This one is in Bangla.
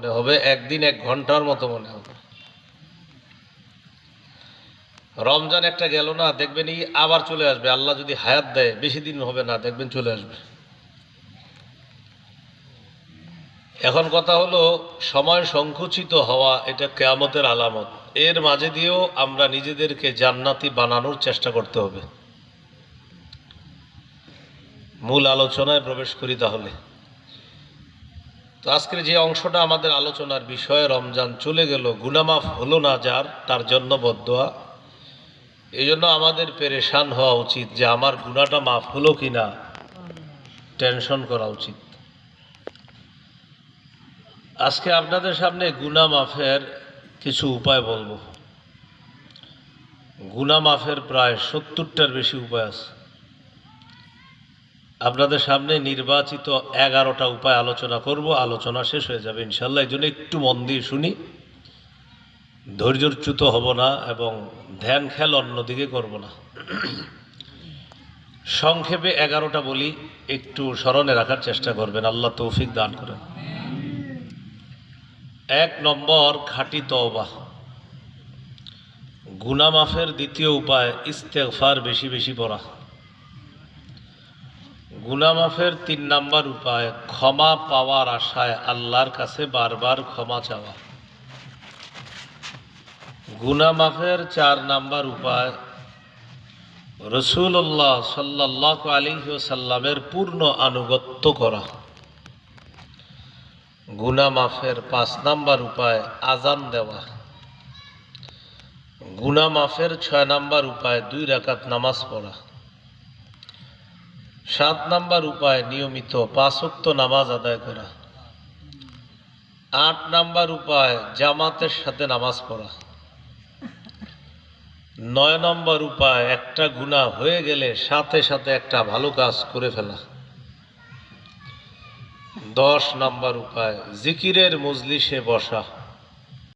মনে হবে একদিন এক ঘণ্টার মতো মনে হবে। রমজান একটা গেল না, দেখবেন এই আবার চলে আসবে। আল্লাহ যদি হায়াত দেয়, বেশি দিন হবে না, দেখবেন চলে আসবে। এখন কথা হলো, সময় সংকুচিত হওয়া এটা কেয়ামতের আলামত। এর মাঝে দিয়েও আমরা নিজেদেরকে জান্নাতি বানানোর চেষ্টা করতে হবে। মূল আলোচনায় প্রবেশ করি তাহলে। তো আজকের যে অংশটা আমাদের আলোচনার বিষয়, রমজান চলে গেল, গুনামাফ হলো না যার, তার জন্য বদোয়া এই জন্য আমাদের পেরেশান হওয়া উচিত যে আমার গুণাটা মাফ হলো কি না টেনশন করা উচিত। আজকে আপনাদের সামনে গুনা মাফের কিছু উপায় বলব। গুনা মাফের প্রায় সত্তরটার বেশি উপায় আছে। আপনাদের সামনে নির্বাচিত এগারোটা উপায় আলোচনা করব। আলোচনা শেষ হয়ে যাবে, ইনশাল্লাহ। এই জন্য একটু মন দিয়ে শুনি। ধৈর্যচ্যুত হব না এবং ধ্যান খেল অন্যদিকে করব না। সংক্ষেপে এগারোটা বলি, একটু স্মরণে রাখার চেষ্টা করবেন। আল্লাহ তৌফিক দান করেন। এক নম্বর, খাঁটি তওবা। গুনামাফের দ্বিতীয় উপায়, ইস্তেগফার বেশি বেশি পড়া। গুনামাফের তিন নাম্বার উপায়, ক্ষমা পাওয়ার আশায় আল্লাহর কাছে বারবার ক্ষমা চাওয়া। গুনামাফের চার নাম্বার উপায় রসুল্লাহ সাল্লাহ আলী সাল্লামের পূর্ণ আনুগত্য করা। গুনা মাফের পাঁচ নাম্বার উপায় আজান দেওয়া। গুনা মাফের ছয় নাম্বার উপায়, দুই রাকাত নামাজ পড়া। সাত নাম্বার উপায় নিয়মিত পাঁচক্ত নামাজ আদায় করা। আট নাম্বার উপায় জামাতের সাথে নামাজ পড়া। নয় নম্বর উপায় একটা গুণা হয়ে গেলে সাথে সাথে একটা ভালো কাজ করে ফেলা। দশ নম্বর উপায় জিকিরের মজলিসে বসা।